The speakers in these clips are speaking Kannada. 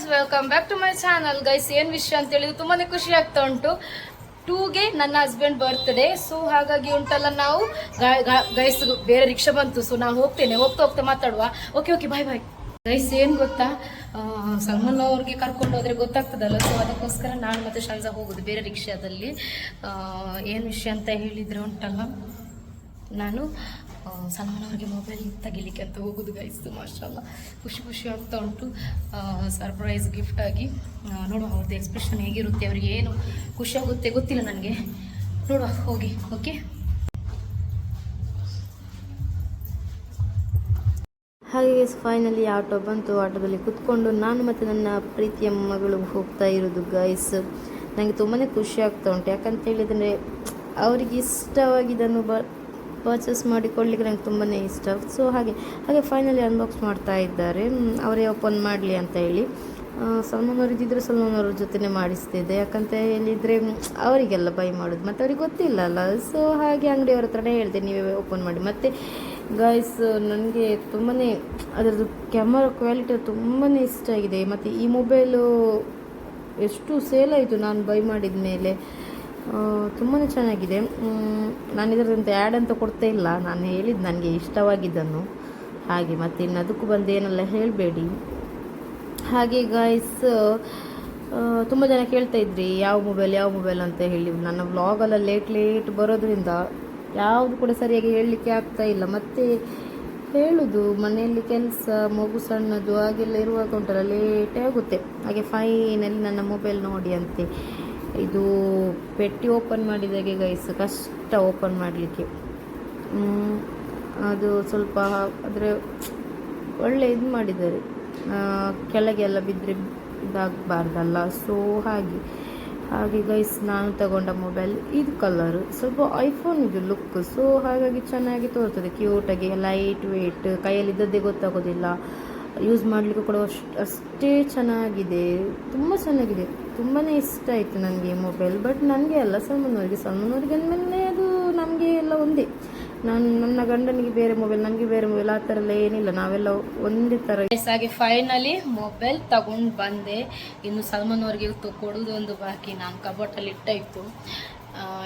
Guys welcome back to my channel guys ಏನು ವಿಷಯ ಅಂತ ಹೇಳಿದ್ರು ತುಂಬಾನೇ ಖುಷಿ ಆಗ್ತಾ ಉಂಟು. ಟೂಗೆ ನನ್ನ ಹಸ್ಬೆಂಡ್ ಬರ್ತ್ಡೇ ಸೊ ಹಾಗಾಗಿ ಉಂಟಲ್ಲ ನಾವು. ಗೈಸ್ ಬೇರೆ ರಿಕ್ಷಾ ಬಂತು ಸೊ ನಾನು ಹೋಗ್ತೇನೆ. ಹೋಗ್ತಾ ಹೋಗ್ತಾ ಮಾತಾಡುವ. Okay okay bye bye guys ಏನು ಗೊತ್ತಾ? ಸಲ್ಮಾನ್ ಅವ್ರಿಗೆ ಕರ್ಕೊಂಡು ಹೋದ್ರೆ ಗೊತ್ತಾಗ್ತದಲ್ಲ ಸೊ ಅದಕ್ಕೋಸ್ಕರ ನಾನು ಮತ್ತೆ ಶಂಜಾ ಹೋಗುದು, ಬೇರೆ ರಿಕ್ಷಾದಲ್ಲಿ. ಏನ್ ವಿಷಯ ಅಂತ ಹೇಳಿದ್ರೆ ಉಂಟಲ್ಲ? ನಾನು ಅವ್ರಿಗೆ ಮೊಬೈಲ್ ತೆಗಿಲಿಕ್ಕೆ ಅಂತ ಹೋಗುದು ಗೈಸ್ ಮಾಷಲ್ಲ ಖುಷಿ ಖುಷಿ ಆಗ್ತಾ ಉಂಟು. ಸರ್ಪ್ರೈಸ್ ಗಿಫ್ಟ್ ಆಗಿ. ನೋಡುವ ಅವ್ರದ್ದು ಎಕ್ಸ್ಪ್ರೆಷನ್ ಹೇಗಿರುತ್ತೆ, ಅವ್ರಿಗೆ ಏನು ಖುಷಿ ಆಗುತ್ತೆ ಗೊತ್ತಿಲ್ಲ ನನಗೆ. ನೋಡುವ, ಹೋಗಿ ಓಕೆ ಹಾಗೆ ಫೈನಲಿ ಆಟೋ ಬಂತು. ಆಟೋದಲ್ಲಿ ಕುತ್ಕೊಂಡು ನಾನು ಮತ್ತು ನನ್ನ ಪ್ರೀತಿಯ ಮಗಳು ಹೋಗ್ತಾ ಇರೋದು ಗೈಸ್ ನನಗೆ ತುಂಬಾ ಖುಷಿ ಆಗ್ತಾ ಉಂಟು. ಯಾಕಂತ ಹೇಳಿದರೆ, ಅವರಿಗೆ ಇಷ್ಟವಾಗಿದ್ದನ್ನು ಬ ಪರ್ಚೇಸ್ ಮಾಡಿ ನಂಗೆ ತುಂಬಾ ಇಷ್ಟ. ಸೊ ಹಾಗೆ ಹಾಗೆ ಫೈನಲಿ ಅನ್ಬಾಕ್ಸ್ ಮಾಡ್ತಾ ಇದ್ದಾರೆ. ಅವರೇ ಓಪನ್ ಮಾಡಲಿ ಅಂತ ಹೇಳಿ. ಸಲ್ಮಾನ್ ಅವ್ರು ಇದ್ದಿದ್ರೆ ಸಲ್ಮಾನ್ ಅವ್ರ ಜೊತೆನೇ ಮಾಡಿಸ್ತಿದ್ದೆ. ಯಾಕಂತ ಹೇಳಿದರೆ ಅವರಿಗೆಲ್ಲ ಬೈ ಮಾಡೋದು ಮತ್ತು ಅವ್ರಿಗೆ ಗೊತ್ತಿಲ್ಲ ಅಲ್ಲ. ಸೊ ಹಾಗೆ ಅಂಗಡಿಯವ್ರ ಹತ್ರನೇ ಹೇಳಿದೆ ನೀವೇ ಓಪನ್ ಮಾಡಿ. ಮತ್ತು ಗಾಯ್ಸ್ ನನಗೆ ತುಂಬಾ ಅದರದ್ದು ಕ್ಯಾಮರಾ ಕ್ವಾಲಿಟಿ ತುಂಬಾ ಇಷ್ಟ ಆಗಿದೆ. ಮತ್ತು ಈ ಮೊಬೈಲು ಎಷ್ಟು ಸೇಲ್ ಆಯಿತು ನಾನು ಬೈ ಮಾಡಿದ ಮೇಲೆ ತುಂಬಾ ಚೆನ್ನಾಗಿದೆ. ನಾನು ಇದರಂತ ಆ್ಯಡ್ ಅಂತ ಕೊಡ್ತಾ ಇಲ್ಲ. ನಾನು ಹೇಳಿದ್ದು ನನಗೆ ಇಷ್ಟವಾಗಿದ್ದನ್ನು. ಹಾಗೆ ಮತ್ತು ಇನ್ನು ಅದಕ್ಕೂ ಬಂದು ಏನೆಲ್ಲ ಹೇಳಬೇಡಿ. ಹಾಗೆ ಗಾಯ್ಸ್ ತುಂಬ ಜನ ಕೇಳ್ತಾ ಇದ್ರಿ, ಯಾವ ಮೊಬೈಲ್ ಯಾವ ಮೊಬೈಲ್ ಅಂತ ಹೇಳಿ. ನನ್ನ ವ್ಲಾಗಲ್ಲ ಲೇಟ್ ಲೇಟ್ ಬರೋದ್ರಿಂದ ಯಾವುದು ಕೂಡ ಸರಿಯಾಗಿ ಹೇಳಲಿಕ್ಕೆ ಆಗ್ತಾ ಇಲ್ಲ. ಮತ್ತು ಹೇಳೋದು, ಮನೆಯಲ್ಲಿ ಕೆಲಸ, ಮಗು ಸಣ್ಣದು, ಹಾಗೆಲ್ಲ ಇರುವಾಗ ಉಂಟಲ್ಲ ಲೇಟೇ ಆಗುತ್ತೆ. ಹಾಗೆ ಫೈನಲ್ಲಿ ನನ್ನ ಮೊಬೈಲ್ ನೋಡಿ ಅಂತೆ. ಇದು ಪೆಟ್ಟಿ ಓಪನ್ ಮಾಡಿದಾಗೆ ಗೈಸ್ ಕಷ್ಟ ಓಪನ್ ಮಾಡಲಿಕ್ಕೆ. ಅದು ಸ್ವಲ್ಪ ಅಂದರೆ ಒಳ್ಳೆ ಇದು ಮಾಡಿದ್ದಾರೆ. ಕೆಳಗೆಲ್ಲ ಬಿದ್ದರೆ ಇದಾಗಬಾರ್ದಲ್ಲ ಸೊ ಹಾಗೆ. ಹಾಗೆ ಗೈಸ್ ನಾನು ತಗೊಂಡ ಮೊಬೈಲ್ ಇದು ಕಲರ್ ಸ್ವಲ್ಪ ಐಫೋನ್ ಇದು ಲುಕ್ ಸೊ ಹಾಗಾಗಿ ಚೆನ್ನಾಗಿ ತೋರ್ತದೆ. ಕ್ಯೂಟಾಗಿ ಲೈಟ್ ವೇಟ್ ಕೈಯಲ್ಲಿ ಇದ್ದದ್ದೇ ಗೊತ್ತಾಗೋದಿಲ್ಲ. ಯೂಸ್ ಮಾಡಲಿಕ್ಕೂ ಕೂಡ ಅಷ್ಟು, ಅಷ್ಟೇ ಚೆನ್ನಾಗಿದೆ. ತುಂಬ ಚೆನ್ನಾಗಿದೆ. ತುಂಬಾ ಇಷ್ಟ ಆಯಿತು ನನಗೆ ಈ ಮೊಬೈಲ್ ಬಟ್ ನನಗೆ ಅಲ್ಲ, ಸಲ್ಮಾನವರಿಗೆ. ಸಲ್ಮಾನವರಿಗೆ ಅಂದಮೇಲೆ ಅದು ನಮಗೆ ಎಲ್ಲ ಒಂದೇ. ನಾನು ನನ್ನ ಗಂಡನಿಗೆ ಬೇರೆ ಮೊಬೈಲ್ ನನಗೆ ಬೇರೆ ಮೊಬೈಲ್ ಆ ಥರ ಎಲ್ಲ ಏನಿಲ್ಲ. ನಾವೆಲ್ಲ ಒಂದೇ ಥರ ಆಗಿ ಫೈನಲಿ ಮೊಬೈಲ್ ತಗೊಂಡು ಬಂದೆ. ಇನ್ನು ಸಲ್ಮಾನ್ ಅವರಿಗೆ ಕೊಡುದು ಒಂದು ಬಾಕಿ. ನಾನು ಕಬೋಟಲ್ಲಿ ಇಟ್ಟಾಯಿತು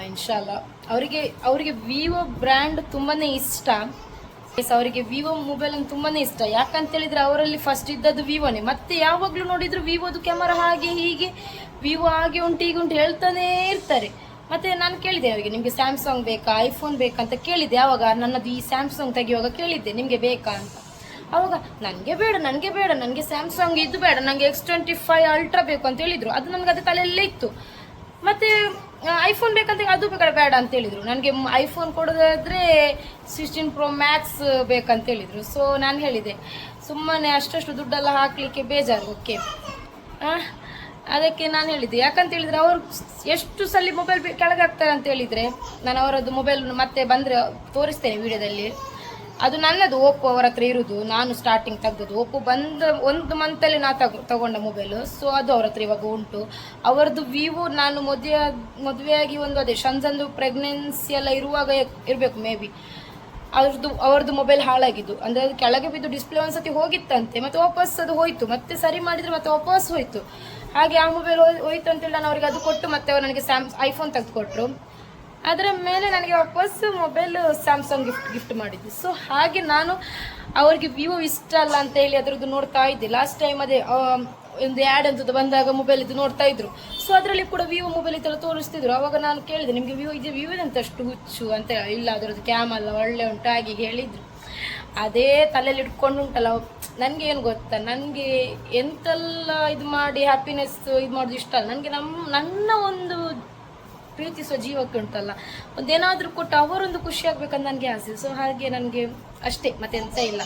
ಇನ್ಶಾಲ್ಲ. ಅವರಿಗೆ ಅವರಿಗೆ ವಿವೋ ಬ್ರ್ಯಾಂಡ್ ತುಂಬಾ ಇಷ್ಟ. ಎಸ್ ಅವರಿಗೆ ವಿವೋ ಮೊಬೈಲ್ ಅಂತ ತುಂಬಾ ಇಷ್ಟ. ಯಾಕಂತ ಹೇಳಿದ್ರೆ ಅವರಲ್ಲಿ ಫಸ್ಟ್ ಇದ್ದದ್ದು ವಿವೋನೇ ಮತ್ತೆ ಯಾವಾಗ್ಲೂ ನೋಡಿದ್ರು ವಿವೋದು ಕ್ಯಾಮರಾ ಹಾಗೆ ಹೀಗೆ. ವಿವೋ ಆಗಿ ಉಂಟು ಈಗ ಉಂಟು ಹೇಳ್ತಾನೇ ಇರ್ತಾರೆ. ಮತ್ತೆ ನಾನು ಕೇಳಿದೆ ಅವರಿಗೆ, ನಿಮಗೆ ಸ್ಯಾಮ್ಸಂಗ್ ಬೇಕಾ? ಐಫೋನ್ ಬೇಕಾ? ಅಂತ ಕೇಳಿದೆ. ಆವಾಗ ನನ್ನದು ಈ ಸ್ಯಾಮ್ಸಂಗ್ ತೆಗಿಯುವಾಗ ಕೇಳಿದ್ದೆ, ನಿಮಗೆ ಬೇಕಾ? ಅಂತ. ಅವಾಗ ನನಗೆ ಬೇಡ ನನಗೆ ಬೇಡ ನನಗೆ ಸ್ಯಾಮ್ಸಂಗ್ ಇದು ಬೇಡ ನನಗೆ ಎಕ್ಸ್ ಟ್ವೆಂಟಿ ಫೈವ್ ಅಲ್ಟ್ರಾ ಬೇಕು ಅಂತ ಹೇಳಿದ್ರು. ಅದು ನನಗೆ ಅದು ತಲೆಯಲ್ಲೇ ಇತ್ತು. ಮತ್ತೆ ಐಫೋನ್ ಬೇಕಂತ ಅದು ಬೇಡ ಬೇಡ ಅಂತ ಹೇಳಿದ್ರು. ನನಗೆ ಐಫೋನ್ ಕೊಡೋದಾದ್ರೆ ಸಿಕ್ಸ್ಟೀನ್ ಪ್ರೋ ಮ್ಯಾಕ್ಸ್ ಬೇಕಂತ ಹೇಳಿದ್ರು. ಸೊ ನಾನು ಹೇಳಿದೆ, ಸುಮ್ಮನೆ ಅಷ್ಟಷ್ಟು ದುಡ್ಡೆಲ್ಲ ಹಾಕಲಿಕ್ಕೆ ಬೇಜಾರು ಓಕೆ ಅದಕ್ಕೆ ನಾನು ಹೇಳಿದ್ದೆ, ಯಾಕಂತ ಹೇಳಿದ್ರೆ ಅವರು ಎಷ್ಟು ಸಲ ಮೊಬೈಲ್ ಕೆಳಗೆ ಹಾಕ್ತಾರೆ ಅಂತ ಹೇಳಿದ್ರೆ, ನಾನು ಅವರದ್ದು ಮೊಬೈಲ್ ಮತ್ತೆ ಬಂದರೆ ತೋರಿಸ್ತೇನೆ ವಿಡಿಯೋದಲ್ಲಿ. ಅದು ನನ್ನದು ಓಪೋ ಅವರ ಹತ್ರ ಇರುವುದು ನಾನು ಸ್ಟಾರ್ಟಿಂಗ್ ತೆಗ್ದದ್ದು. ಓಪೋ ಬಂದ ಒಂದು ಮಂತಲ್ಲಿ ನಾ ತಗೊ ತಗೊಂಡ ಮೊಬೈಲು ಸೊ ಅದು ಅವ್ರ ಹತ್ರ ಇವಾಗ ಉಂಟು. ಅವರದ್ದು ವಿವೋ ನಾನು ಮದುವೆ ಮದುವೆಯಾಗಿ ಒಂದು ಅದೇ ಶಂಜಂದು ಪ್ರೆಗ್ನೆನ್ಸಿ ಎಲ್ಲ ಇರುವಾಗ ಇರಬೇಕು ಮೇ ಬಿ ಅವ್ರದ್ದು ಅವ್ರದ್ದು ಮೊಬೈಲ್ ಹಾಳಾಗಿದ್ದು. ಅಂದರೆ ಅದು ಕೆಳಗೆ ಬಿದ್ದು ಡಿಸ್ಪ್ಲೇ ಒಂದ್ಸತಿ ಹೋಗಿತ್ತಂತೆ, ಮತ್ತೆ ವಾಪಸ್ ಅದು ಹೋಯ್ತು. ಮತ್ತೆ ಸರಿ ಮಾಡಿದರೆ ಮತ್ತೆ ವಾಪಸ್ ಹೋಯ್ತು. ಹಾಗೆ ಆ ಮೊಬೈಲ್ ಹೋಯ್ತು ಅಂತೇಳಿ ನಾನು ಅವರಿಗೆ ಅದು ಕೊಟ್ಟು ಮತ್ತೆ ಅವರು ನನಗೆ ಸ್ಯಾಮ್ ಐಫೋನ್ ತೆಗೆದುಕೊಟ್ರು. ಅದರ ಮೇಲೆ ನನಗೆ ವಾಪಸ್ ಮೊಬೈಲ್ ಸ್ಯಾಮ್ಸಂಗ್ ಗಿಫ್ಟ್ ಗಿಫ್ಟ್ ಮಾಡಿದ್ದು. ಸೊ ಹಾಗೆ ನಾನು ಅವರಿಗೆ ವಿವೋ ಇಷ್ಟ ಅಲ್ಲ ಅಂತ ಹೇಳಿ ಅದರದ್ದು ನೋಡ್ತಾ ಇದ್ದೆ. ಲಾಸ್ಟ್ ಟೈಮ್ ಅದೇ ಒಂದು ಆ್ಯಡ್ ಅಂತದ್ದು ಬಂದಾಗ ಮೊಬೈಲ್ ಇದು ನೋಡ್ತಾ ಇದ್ರು. ಸೊ ಅದರಲ್ಲಿ ಕೂಡ ವಿವೋ ಮೊಬೈಲ್ ಇದೆಲ್ಲ ತೋರಿಸ್ತಿದ್ರು. ಅವಾಗ ನಾನು ಕೇಳಿದೆ, ನಿಮಗೆ ವಿವೋ ಇದೆ? ವಿವೋ ಅಂತ ಅಷ್ಟು ಹುಚ್ಚು ಅಂತ ಇಲ್ಲ, ಅದರದ್ದು ಕ್ಯಾಮ್ ಅಲ್ಲ ಒಳ್ಳೆ ಉಂಟು, ಹಾಗೆ ಹೇಳಿದ್ರು. ಅದೇ ತಲೆಯಲ್ಲಿ ಇಟ್ಕೊಂಡು ಉಂಟಲ್ಲ ನನಗೆ ಏನು ಗೊತ್ತಾ? ನನಗೆ ಎಂತೆಲ್ಲ ಇದು ಮಾಡಿ ಹ್ಯಾಪಿನೆಸ್ ಇದು ಮಾಡೋದು ಇಷ್ಟ ಅಲ್ಲ. ನನಗೆ ನಮ್ಮ ನನ್ನ ಒಂದು ಪ್ರೀತಿಸುವ ಜೀವಕ್ಕೆ ಉಂಟಲ್ಲ. ಒಂದೇನಾದರೂ ಕೊಟ್ಟು ಅವರೊಂದು ಖುಷಿ ಆಗ್ಬೇಕಂತ ನನಗೆ ಆಸೆ. ಸೊ ಹಾಗೆ ನನಗೆ ಅಷ್ಟೇ ಮತ್ತೆ ಎಂತ ಇಲ್ಲ.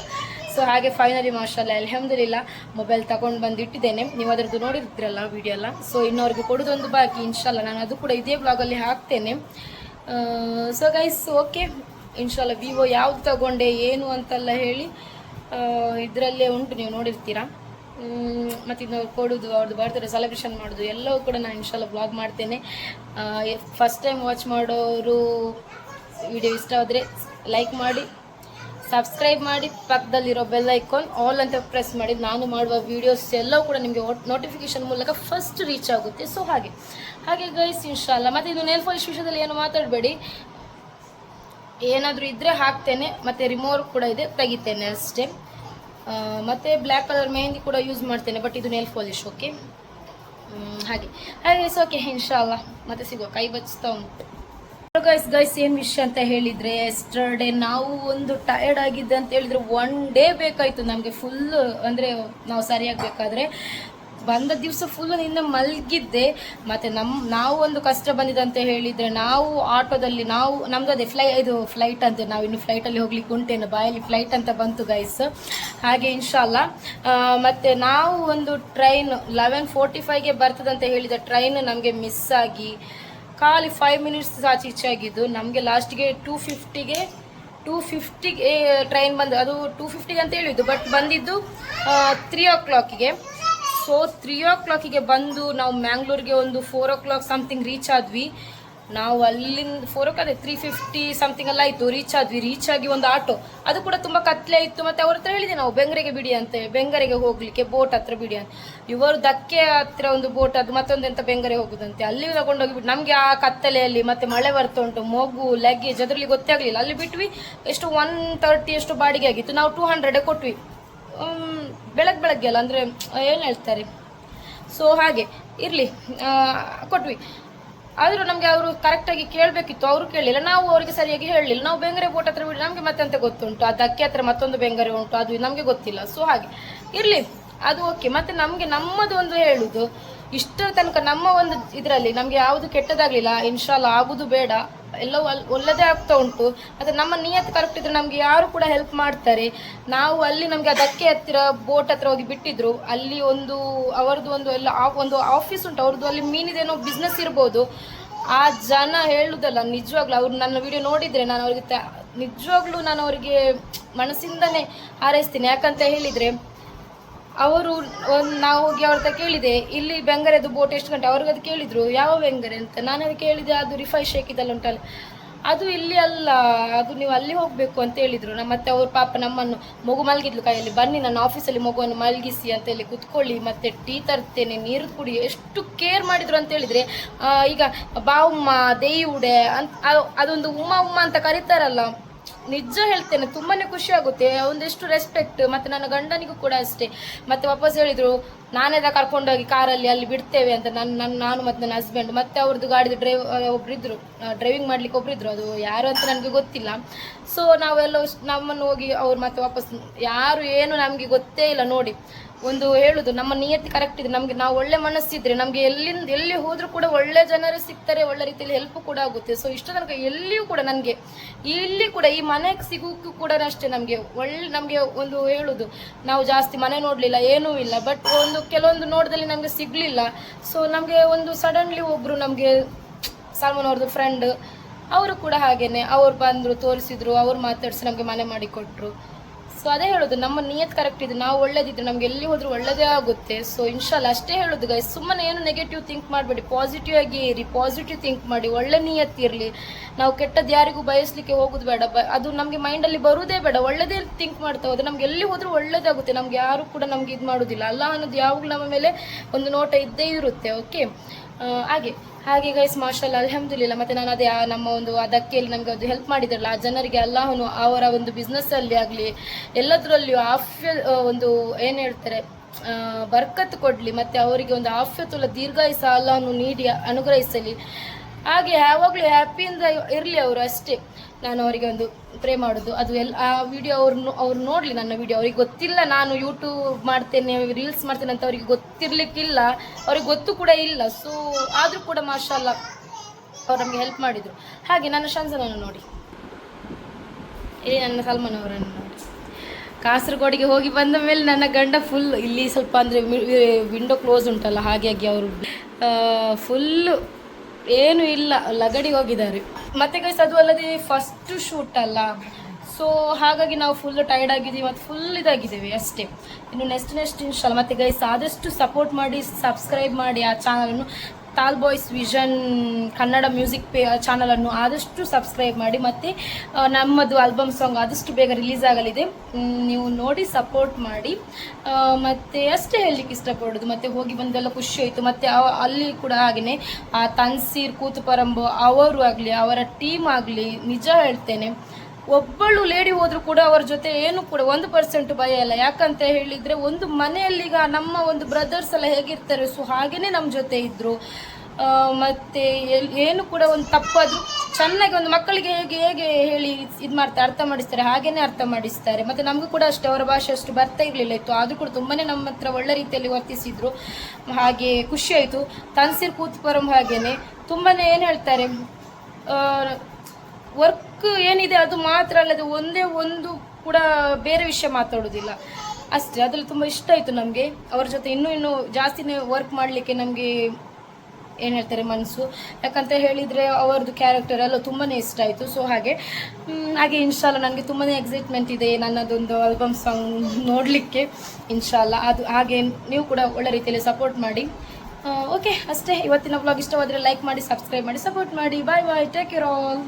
ಸೊ ಹಾಗೆ ಫೈನಲಿ ಮಾಷಲ್ಲ ಅಲ್ಹಮ್ದಿಲ್ಲ ಮೊಬೈಲ್ ತಗೊಂಡು ಬಂದು ಇಟ್ಟಿದ್ದೇನೆ. ನೀವು ಅದರದ್ದು ನೋಡಿರ್ತೀರಲ್ಲ ವಿಡಿಯೋ ಎಲ್ಲ. ಸೊ ಇನ್ನವ್ರಿಗೆ ಕೊಡೋದೊಂದು ಬಾಕಿ, ಇನ್ಶಾಲ್ಲ. ನಾನು ಅದು ಕೂಡ ಇದೇ ಬ್ಲಾಗಲ್ಲಿ ಹಾಕ್ತೇನೆ. ಸೊ ಗೈಸ್ ಓಕೆ ಇನ್ಶಾಲ್ಲ ವಿವೋ ಯಾವ್ದು ತಗೊಂಡೆ, ಏನು ಅಂತೆಲ್ಲ ಹೇಳಿ. ಇದರಲ್ಲೇ ಉಂಟು ನೀವು ನೋಡಿರ್ತೀರಾ. ಮತ್ತು ಇದು ಕೊಡೋದು ಅವ್ರದ್ದು ಬರ್ತ್ಡೇ ಸೆಲೆಬ್ರೇಷನ್ ಮಾಡೋದು, ಎಲ್ಲವೂ ಕೂಡ ನಾನು ಇನ್ಶಾಲ್ಲ ಬ್ಲಾಗ್ ಮಾಡ್ತೇನೆ. ಫಸ್ಟ್ ಟೈಮ್ ವಾಚ್ ಮಾಡೋರು ವಿಡಿಯೋ ಇಷ್ಟ ಆದರೆ ಲೈಕ್ ಮಾಡಿ ಸಬ್ಸ್ಕ್ರೈಬ್ ಮಾಡಿ, ಪಕ್ಕದಲ್ಲಿರೋ ಬೆಲ್ ಐಕಾನ್ ಆಲ್ ಅಂತ ಪ್ರೆಸ್ ಮಾಡಿ, ನಾನು ಮಾಡುವ ವೀಡಿಯೋಸ್ ಎಲ್ಲವೂ ಕೂಡ ನಿಮಗೆ ನೋಟಿಫಿಕೇಶನ್ ಮೂಲಕ ಫಸ್ಟ್ ರೀಚ್ ಆಗುತ್ತೆ. ಸೊ ಹಾಗೆ ಹಾಗೆ ಗೈಸ್ ಇನ್ಶಾಲ್ಲ ಮತ್ತು ಇದು ನೇಲ್ ಪಾಲಿಶ್ ವಿಷಯದಲ್ಲಿ ಏನು ಮಾತಾಡಬೇಡಿ? ಏನಾದರೂ ಇದ್ದರೆ ಹಾಕ್ತೇನೆ, ಮತ್ತು ರಿಮೋವ್ ಕೂಡ ಇದೆ, ತೆಗಿತೇನೆ ಅಷ್ಟೇ. ಮತ್ತು ಬ್ಲ್ಯಾಕ್ ಕಲರ್ ಮೆಹಂದಿ ಕೂಡ ಯೂಸ್ ಮಾಡ್ತೇನೆ ಬಟ್ ಇದು ನೇಲ್ ಪಾಲಿಶ್ ಓಕೆ ಹಾಗೆ. ಹಾಗೆ ಓಕೆ ಇನ್ಶಾಲ್ಲ ಮತ್ತೆ ಸಿಗುವ, ಕೈ ಬಚ್ತಾ ಉಂಟು. ಗೈಸ್ ಗೈಸ್ ಏನು ವಿಷಯ ಅಂತ ಹೇಳಿದರೆ ಎಸ್ಟರ್ಡೇ ನಾವು ಒಂದು ಟಯರ್ಡ್ ಆಗಿದ್ದೆ ಅಂತ ಹೇಳಿದರೆ ಒನ್ ಡೇ ಬೇಕಾಯಿತು ನಮಗೆ ಫುಲ್ ಅಂದರೆ ನಾವು ಸರಿಯಾಗಬೇಕಾದ್ರೆ. ಬಂದ ದಿವಸ ಫುಲ್ ನಿನ್ನ ಮಲಗಿದ್ದೆ. ಮತ್ತು ನಮ್ಮ ನಾವು ಒಂದು ಕಷ್ಟ ಬಂದಿದೆ ಅಂತ ಹೇಳಿದರೆ ನಾವು ಆಟೋದಲ್ಲಿ, ನಾವು, ನಮ್ದು ಅದೇ ಫ್ಲೈ ಇದು ಫ್ಲೈಟ್ ಅಂತೆ, ನಾವು ಇನ್ನು ಫ್ಲೈಟಲ್ಲಿ ಹೋಗ್ಲಿಕ್ಕೆ ಉಂಟೇನು ಬಾಯಲ್ಲಿ ಫ್ಲೈಟ್ ಅಂತ ಬಂತು ಗೈಸ್ ಹಾಗೆ ಇನ್ಶಾಲ್ಲ. ಮತ್ತು ನಾವು ಒಂದು ಟ್ರೈನ್ ಲೆವೆನ್ ಫೋರ್ಟಿ ಫೈವ್ಗೆ ಬರ್ತದಂತ ಹೇಳಿದ ಟ್ರೈನ್ ನಮಗೆ ಮಿಸ್ ಆಗಿ, ಖಾಲಿ ಫೈವ್ ಮಿನಿಟ್ಸ್ ಆಚೆ ಈಚೆ ಆಗಿದ್ದು, ನಮಗೆ ಲಾಸ್ಟಿಗೆ ಟೂ ಫಿಫ್ಟಿಗೆ ಟೂ ಫಿಫ್ಟಿಗೆ ಟ್ರೈನ್ ಬಂದು, ಅದು ಟೂ ಫಿಫ್ಟಿಗೆ ಅಂತ ಹೇಳಿದ್ದು ಬಟ್ ಬಂದಿದ್ದು ತ್ರೀ ಓ ಕ್ಲಾಕಿಗೆ ಸೊ ತ್ರೀ ಓ ಕ್ಲಾಕಿಗೆ ಬಂದು ನಾವು ಮ್ಯಾಂಗ್ಳೂರಿಗೆ ಒಂದು four o'clock something reach ಆದ್ವಿ. ನಾವು ಅಲ್ಲಿಂದ four o'clock three fifty something ಎಲ್ಲ ಆಯಿತು ರೀಚ್ ಆದ್ವಿ. ರೀಚ್ ಆಗಿ ಒಂದು ಆಟೋ ಅದು ಕೂಡ ತುಂಬ ಕತ್ಲೆ ಇತ್ತು ಮತ್ತು ಅವ್ರ ಹತ್ರ ಹೇಳಿದೆ ನಾವು, ಬೆಂಗರೆಗೆ ಬಿಡಿ ಅಂತ. ಬೆಂಗರೆಗೆ ಹೋಗಲಿಕ್ಕೆ ಬೋಟ್ ಹತ್ರ ಬಿಡಿ ಅಂತ. ಇವರು ದಕ್ಕೆ ಹತ್ರ ಒಂದು ಬೋಟ್ ಅದು ಮತ್ತೊಂದು ಎಂತ ಬೆಂಗರೆ ಹೋಗುದಂತೆ. ಅಲ್ಲಿ ತಗೊಂಡೋಗಿಬಿಟ್ಟು ನಮಗೆ ಆ ಕತ್ತಲೆಯಲ್ಲಿ ಮತ್ತೆ ಮಳೆ ಬರ್ತಾ ಉಂಟು. ಮಗು ಲಗೇಜ್ ಅದರಲ್ಲಿ ಗೊತ್ತೇ ಆಗಲಿಲ್ಲ. ಅಲ್ಲಿ ಬಿಟ್ವಿ, ಎಷ್ಟು ಒನ್ ತರ್ಟಿ ಬಾಡಿಗೆ ಆಗಿತ್ತು. ನಾವು ಟೂ ಹಂಡ್ರೆಡೇ ಕೊಟ್ವಿ. ಬೆಳಗ್ಗೆ ಬೆಳಗ್ಗೆ ಅಲ್ಲ, ಅಂದರೆ ಏನು ಹೇಳ್ತಾರೆ? ಸೊ ಹಾಗೆ, ಇರಲಿ ಕೊಟ್ವಿ. ಆದರೂ ನಮಗೆ ಅವರು ಕರೆಕ್ಟಾಗಿ ಕೇಳಬೇಕಿತ್ತು, ಅವರು ಕೇಳಲಿಲ್ಲ. ನಾವು ಅವರಿಗೆ ಸರಿಯಾಗಿ ಹೇಳಲಿಲ್ಲ. ನಾವು ಬೆಂಗರೆ ಬೋಟ್ ಹತ್ರ ಬಿಡಿ, ನಮಗೆ ಮತ್ತೆ ಅಂತ ಗೊತ್ತುಂಟು. ಅದು ದಕ್ಕೆ ಹತ್ರ ಮತ್ತೊಂದು ಬೆಂಗರೆ ಉಂಟು, ಅದು ನಮಗೆ ಗೊತ್ತಿಲ್ಲ. ಸೊ ಹಾಗೆ, ಇರಲಿ, ಅದು ಓಕೆ ಮತ್ತೆ ನಮಗೆ ನಮ್ಮದು ಒಂದು ಹೇಳುದು, ಇಷ್ಟರ ತನಕ ನಮ್ಮ ಒಂದು ಇದರಲ್ಲಿ ನಮಗೆ ಯಾವುದು ಕೆಟ್ಟದಾಗಲಿಲ್ಲ. ಇನ್ಶಾಲ್ ಆಗುದು ಬೇಡ. ಎಲ್ಲವೂ ಅಲ್ಲಿ ಒಳ್ಳೆದೇ ಆಗ್ತಾ ಉಂಟು. ಮತ್ತು ನಮ್ಮ ನಿಯತ್ ಕರೆಕ್ಟ್ ಇದ್ರೆ ನಮಗೆ ಯಾರು ಕೂಡ ಹೆಲ್ಪ್ ಮಾಡ್ತಾರೆ. ನಾವು ಅಲ್ಲಿ ನಮಗೆ ಅದಕ್ಕೆ ಹತ್ತಿರ ಬೋಟ್ ಹತ್ರ ಹೋಗಿ ಬಿಟ್ಟಿದ್ರು. ಅಲ್ಲಿ ಒಂದು, ಅವರದ್ದು ಒಂದು ಎಲ್ಲ ಒಂದು ಆಫೀಸ್ ಉಂಟು. ಅವ್ರದ್ದು ಅಲ್ಲಿ ಮೀನಿದೇನೋ ಬಿಸ್ನೆಸ್ ಇರ್ಬೋದು. ಆ ಜನ ಹೇಳುದಲ್ಲ, ನಿಜವಾಗ್ಲೂ ಅವ್ರು ನನ್ನ ವಿಡಿಯೋ ನೋಡಿದರೆ ನಾನು ಅವ್ರಿಗೆ ನಿಜವಾಗ್ಲೂ ನಾನು ಅವರಿಗೆ ಮನಸ್ಸಿಂದನೇ ಹಾರೈಸ್ತೀನಿ. ಯಾಕಂತ ಹೇಳಿದರೆ ಅವರು ಒಂದು ನಾವು ಹೋಗಿ ಅವ್ರ ಹತ್ರ ಕೇಳಿದೆ, ಇಲ್ಲಿ ಬೆಂಗರೆದು ಬೋಟ್ ಎಷ್ಟು ಗಂಟೆ? ಅವ್ರಿಗೆ ಅದು ಕೇಳಿದ್ರು, ಯಾವ ಬೆಂಗರೆ ಅಂತ. ನಾನು ಅದು ಕೇಳಿದೆ, ಅದು ರಿಫೈ ಶೇಕ್ ಇದೆಲ್ಲ ಉಂಟಲ್ಲ. ಅದು ಇಲ್ಲಿ ಅಲ್ಲ, ಅದು ನೀವು ಅಲ್ಲಿ ಹೋಗಬೇಕು ಅಂತ ಹೇಳಿದರು. ನಮ್ಮ ಮತ್ತೆ ಅವ್ರ ಪಾಪ ನಮ್ಮನ್ನು ಮಗು ಮಲಗಿದ್ಲು ಕೈಯಲ್ಲಿ. ಬನ್ನಿ ನಾನು ಆಫೀಸಲ್ಲಿ ಮಗುವನ್ನು ಮಲಗಿಸಿ ಅಂತ ಹೇಳಿ ಕುತ್ಕೊಳ್ಳಿ, ಮತ್ತೆ ಟೀ ತರ್ತೇನೆ, ನೀರು ಕುಡಿ, ಎಷ್ಟು ಕೇರ್ ಮಾಡಿದ್ರು ಅಂತ ಹೇಳಿದರೆ ಈಗ ಬಾವುಮ್ಮ, ದೇಯುಡೆ ಅಂತ ಅದು- ಅದೊಂದು ಉಮ್ಮ ಉಮ್ಮ ಅಂತ ಕರೀತಾರಲ್ಲ. ನಿಜ ಹೇಳ್ತೇನೆ, ತುಂಬಾನೇ ಖುಷಿ ಆಗುತ್ತೆ. ಒಂದಿಷ್ಟು ರೆಸ್ಪೆಕ್ಟ್ ಮತ್ತೆ ನನ್ನ ಗಂಡನಿಗೂ ಕೂಡ ಅಷ್ಟೇ. ಮತ್ತೆ ವಾಪಸ್ ಹೇಳಿದ್ರು, ನಾನೇ ಕರ್ಕೊಂಡೋಗಿ ಕಾರಲ್ಲಿ ಅಲ್ಲಿ ಬಿಡ್ತೇವೆ ಅಂತ ನನ್ನ ನನ್ನ ನಾನು ಮತ್ತೆ ನನ್ನ ಹಸ್ಬೆಂಡ್ ಮತ್ತೆ ಅವ್ರದ್ದು ಗಾಡಿದು ಡ್ರೈವ್ ಒಬ್ರಿದ್ರು ಡ್ರೈವಿಂಗ್ ಮಾಡ್ಲಿಕ್ಕೆ ಒಬ್ರಿದ್ರು. ಅದು ಯಾರು ಅಂತ ನನಗೆ ಗೊತ್ತಿಲ್ಲ. ಸೊ ನಾವೆಲ್ಲ ನಮ್ಮನ್ನು ಹೋಗಿ ಅವ್ರು ಮತ್ತೆ ವಾಪಸ್, ಯಾರು ಏನು ನಮಗೆ ಗೊತ್ತೇ ಇಲ್ಲ ನೋಡಿ. ಒಂದು ಹೇಳುದು, ನಮ್ಮ ನಿಯತಿ ಕರೆಕ್ಟ್ ಇದೆ. ನಮಗೆ ನಾವು ಒಳ್ಳೆ ಮನಸ್ಸಿದ್ರೆ, ನಮಗೆ ಎಲ್ಲಿಂದ, ಎಲ್ಲಿ ಹೋದ್ರೂ ಕೂಡ ಒಳ್ಳೆ ಜನರು ಸಿಗ್ತಾರೆ ಒಳ್ಳೆ ರೀತಿಯಲ್ಲಿ ಹೆಲ್ಪ್ ಕೂಡ ಆಗುತ್ತೆ. ಸೊ ಇಷ್ಟು ತನಕ ಎಲ್ಲಿಯೂ ಕೂಡ ನನಗೆ, ಇಲ್ಲಿ ಕೂಡ ಈ ಮನೆಗೆ ಸಿಗೋಕ್ಕೂ ಕೂಡ ಅಷ್ಟೇ ನಮಗೆ ಒಳ್ಳೆ, ನಮಗೆ ಒಂದು ಹೇಳುದು, ನಾವು ಜಾಸ್ತಿ ಮನೆ ನೋಡಲಿಲ್ಲ, ಏನೂ ಇಲ್ಲ ಬಟ್ ಒಂದು ಕೆಲವೊಂದು ನೋಡ್ದಲ್ಲಿ ನಮಗೆ ಸಿಗಲಿಲ್ಲ. ಸೊ ನಮಗೆ ಒಂದು ಸಡನ್ಲಿ ಒಬ್ಬರು ನಮಗೆ ಸಲ್ಮಾನ್ ಅವ್ರದ್ದು ಫ್ರೆಂಡ್ ಅವರು ಕೂಡ ಹಾಗೇನೆ, ಅವ್ರು ಬಂದರು, ತೋರಿಸಿದ್ರು, ಅವ್ರು ಮಾತಾಡಿಸಿ ನಮಗೆ ಮನೆ ಮಾಡಿ ಕೊಟ್ಟರು ಸೊ ಅದೇ ಹೇಳೋದು, ನಮ್ಮ ನಿಯತ್ ಕರೆಕ್ಟ್ ಇದೆ, ನಾವು ಒಳ್ಳೇದಿದ್ರೆ ನಮ್ಗೆ ಎಲ್ಲಿ ಹೋದ್ರೂ ಒಳ್ಳೇದೇ ಆಗುತ್ತೆ. ಸೊ ಇನ್ಶಾಲ್ ಅಷ್ಟೇ ಹೇಳೋದು ಗೈಸ್ ಸುಮ್ಮನೆ ಏನು ನೆಗೆಟಿವ್ ಥಿಂಕ್ ಮಾಡಬೇಡಿ ಪಾಸಿಟಿವ್ ಆಗಿ ಇರಿ ಪಾಸಿಟಿವ್ ಥಿಂಕ್ ಮಾಡಿ, ಒಳ್ಳೆ ನಿಯತ್ ಇರಲಿ. ನಾವು ಕೆಟ್ಟದ್ದು ಯಾರಿಗೂ ಬಯಸ್ಲಿಕ್ಕೆ ಹೋಗೋದು ಬೇಡ ಅದು ನಮಗೆ ಮೈಂಡಲ್ಲಿ ಬರುವುದೇ ಬೇಡ. ಒಳ್ಳೇದೇ ಥಿಂಕ್ ಮಾಡ್ತಾ ಹೋದ್ರೆ ನಮ್ಗೆ ಎಲ್ಲಿ ಹೋದ್ರೂ ಒಳ್ಳೇದಾಗುತ್ತೆ. ನಮ್ಗೆ ಯಾರು ಕೂಡ ನಮ್ಗೆ ಇದು ಮಾಡೋದಿಲ್ಲ. ಅಲ್ಲ ಅನ್ನೋದು ಯಾವಾಗಲೂ ನಮ್ಮ ಮೇಲೆ ಒಂದು ನೋಟ ಇದ್ದೇ ಇರುತ್ತೆ ಓಕೆ ಹಾಗೆ. ಹಾಗೆ ಗೈಸ್ ಮಾರ್ಷಲ್ ಅಲ್ಹಮ್ದುಲಿಲ್ಲ, ಮತ್ತೆ ನಾನು ಅದೇ ನಮ್ಮ ಒಂದು ಅದಕ್ಕೆಯಲ್ಲಿ ನಮಗೆ ಅದು ಹೆಲ್ಪ್ ಮಾಡಿದ್ರಲ್ಲ, ಆ ಜನರಿಗೆ ಅಲ್ಲಾಹನು ಅವರ ಒಂದು ಬಿಸ್ನೆಸ್ಸಲ್ಲಿ ಆಗಲಿ, ಎಲ್ಲದರಲ್ಲಿಯೂ ಆಫ್ಯ ಒಂದು, ಏನು ಹೇಳ್ತಾರೆ ಬರ್ಕತ್ ಕೊಡಲಿ, ಮತ್ತು ಅವರಿಗೆ ಒಂದು ಆಫ್ಯತುಲ ದೀರ್ಘಾಯುಸ ಅಲ್ಲಾಹನು ನೀಡಿ, ಅನುಗ್ರಹಿಸಲಿ. ಹಾಗೆ ಯಾವಾಗಲೂ ಹ್ಯಾಪಿಯಿಂದ ಇರಲಿ ಅವರು ಅಷ್ಟೇ. ನಾನು ಅವರಿಗೆ ಒಂದು ಪ್ರೇ ಮಾಡೋದು. ಅದು ಎಲ್ಲ ಆ ವಿಡಿಯೋ ಅವ್ರು ಅವ್ರು ನೋಡಲಿ ನನ್ನ ವಿಡಿಯೋ ಅವ್ರಿಗೆ ಗೊತ್ತಿಲ್ಲ ನಾನು ಯೂಟ್ಯೂಬ್ ಮಾಡ್ತೇನೆ ರೀಲ್ಸ್ ಮಾಡ್ತೇನೆ ಅಂತ ಅವ್ರಿಗೆ ಗೊತ್ತಿರಲಿಕ್ಕಿಲ್ಲ. ಅವ್ರಿಗೆ ಗೊತ್ತು ಕೂಡ ಇಲ್ಲ. ಸೊ ಆದರೂ ಕೂಡ ಮಾಷಲ್ಲ ಅವ್ರು ನಮಗೆ ಹೆಲ್ಪ್ ಮಾಡಿದರು. ಹಾಗೆ ನನ್ನ ಶಾನ್ಸನನ್ನು ನೋಡಿ. ಇಲ್ಲಿ ನನ್ನ ಸಲ್ಮಾನ್ ಅವರನ್ನು ನೋಡಿ. ಕಾಸರಗೋಡಿಗೆ ಹೋಗಿ ಬಂದ ಮೇಲೆ ನನ್ನ ಗಂಡ ಫುಲ್ ಇಲ್ಲಿ ಸ್ವಲ್ಪ ಅಂದರೆ ವಿಂಡೋ ಕ್ಲೋಸ್ ಉಂಟಲ್ಲ ಹಾಗಾಗಿ ಅವರು. ಫುಲ್ಲು ಏನು ಇಲ್ಲ. ಲಗಡಿ ಹೋಗಿದ್ದಾರೆ. ಮತ್ತೆ ಗೈಸ್ ಅದು ಅಲ್ಲದೆ ಫಸ್ಟ್ ಶೂಟ್ ಅಲ್ಲ. ಸೊ ಹಾಗಾಗಿ ನಾವು ಫುಲ್ ಟೈರ್ಡ್ ಆಗಿದ್ದೀವಿ ಮತ್ತು ಫುಲ್ ಇದಾಗಿದ್ದೇವೆ ಅಷ್ಟೇ. ಇನ್ನು ನೆಕ್ಸ್ಟ್ ನೆಕ್ಸ್ಟ್ ಇನ್ಶಾಲ್ ಮತ್ತೆ ಗೈಸ್ ಆದಷ್ಟು ಸಪೋರ್ಟ್ ಮಾಡಿ ಸಬ್ಸ್ಕ್ರೈಬ್ ಮಾಡಿ ಆ ಚಾನಲನ್ನು ತಾಲ್ boys vision Kannada music pay ಚಾನಲನ್ನು ಆದಷ್ಟು ಸಬ್ಸ್ಕ್ರೈಬ್ ಮಾಡಿ ಮತ್ತು ನಮ್ಮದು ಆಲ್ಬಮ್ ಸಾಂಗ್ ಆದಷ್ಟು ಬೇಗ ರಿಲೀಸ್ ಆಗಲಿದೆ. ನೀವು ನೋಡಿ ಸಪೋರ್ಟ್ ಮಾಡಿ. ಮತ್ತೆ ಅಷ್ಟೇ ಹೇಳಲಿಕ್ಕೆ ಇಷ್ಟಪಡೋದು. ಮತ್ತೆ ಹೋಗಿ ಬಂದೆಲ್ಲ ಖುಷಿ ಆಯಿತು ಮತ್ತು ಅಲ್ಲಿ ಕೂಡ ಹಾಗೆಯೇ ಆ, ತನ್ಸೀರ್, ಕೂತುಪರಂಬು ಅವರು ಆಗಲಿ, ಅವರ ಟೀಮ್ ಆಗಲಿ, ನಿಜ ಹೇಳ್ತೇನೆ ಒಬ್ಬಳು ಲೇಡಿ ಹೋದ್ರು ಕೂಡ ಅವ್ರ ಜೊತೆ ಏನು ಕೂಡ ಒಂದು ಪರ್ಸೆಂಟ್ ಭಯ ಇಲ್ಲ. ಯಾಕಂತ ಹೇಳಿದ್ರೆ ಒಂದು ಮನೆಯಲ್ಲಿ ಈಗ ನಮ್ಮ ಒಂದು ಬ್ರದರ್ಸ್ ಎಲ್ಲ ಹೇಗಿರ್ತಾರೆ ಸೊ ಹಾಗೇನೆ ನಮ್ಮ ಜೊತೆ ಇದ್ರು. ಆ, ಮತ್ತೆ ಏನು ಕೂಡ ಒಂದು ತಪ್ಪಾದ್ರು ಚೆನ್ನಾಗಿ ಒಂದು ಮಕ್ಕಳಿಗೆ ಹೇಗೆ ಹೇಗೆ ಹೇಳಿ ಇದು ಮಾಡ್ತಾರೆ ಅರ್ಥ ಮಾಡಿಸ್ತಾರೆ ಹಾಗೇನೆ ಅರ್ಥ ಮಾಡಿಸ್ತಾರೆ. ಮತ್ತೆ ನಮಗೂ ಕೂಡ ಅಷ್ಟೇ ಅವರ ಭಾಷೆ ಅಷ್ಟು ಬರ್ತಾ ಇರಲಿಲ್ಲ ಇತ್ತು. ಆದರೂ ಕೂಡ ತುಂಬಾನೇ ನಮ್ಮ ಹತ್ರ ಒಳ್ಳೆ ರೀತಿಯಲ್ಲಿ ವರ್ತಿಸಿದ್ರು. ಹಾಗೆ ಖುಷಿ ಆಯಿತು. ತನ್ಸೀರ್ ಕೂತ್ಪರಂ ಹಾಗೇನೆ. ತುಂಬಾನೇ ಏನು ಹೇಳ್ತಾರೆ ಆ, ವರ್ಕ್ ಏನಿದೆ ಅದು ಮಾತ್ರ ಅಲ್ಲದೆ ಒಂದೇ ಒಂದು ಕೂಡ ಬೇರೆ ವಿಷಯ ಮಾತಾಡೋದಿಲ್ಲ. ಅಷ್ಟೇ, ಅದ್ರಲ್ಲಿ ತುಂಬ ಇಷ್ಟ ಆಯಿತು ನಮಗೆ. ಅವ್ರ ಜೊತೆ ಇನ್ನೂ ಇನ್ನೂ ಜಾಸ್ತಿನೇ ವರ್ಕ್ ಮಾಡಲಿಕ್ಕೆ ನಮಗೆ ಏನು ಹೇಳ್ತಾರೆ ಮನಸ್ಸು ಯಾಕಂತ ಹೇಳಿದರೆ ಅವರದ್ದು ಕ್ಯಾರೆಕ್ಟರ್ ಎಲ್ಲ ತುಂಬಾ ಇಷ್ಟ ಆಯಿತು. ಸೊ ಹಾಗೆ ಹಾಗೆ ಇನ್ಶಾಲ್ಲ ನನಗೆ ತುಂಬಾ ಎಕ್ಸೈಟ್ಮೆಂಟ್ ಇದೆ ನನ್ನದೊಂದು ಆಲ್ಬಮ್ ಸಾಂಗ್ ನೋಡಲಿಕ್ಕೆ ಇನ್ಶಾಲ್ಲ ಅದು ಹಾಗೆ ನೀವು ಕೂಡ ಒಳ್ಳೆ ರೀತಿಯಲ್ಲಿ ಸಪೋರ್ಟ್ ಮಾಡಿ. ಓಕೆ ಅಷ್ಟೇ. ಇವತ್ತಿನ ಬ್ಲಾಗ್ ಇಷ್ಟವಾದರೆ ಲೈಕ್ ಮಾಡಿ ಸಬ್ಸ್ಕ್ರೈಬ್ ಮಾಡಿ ಸಪೋರ್ಟ್ ಮಾಡಿ. Bye bye take care all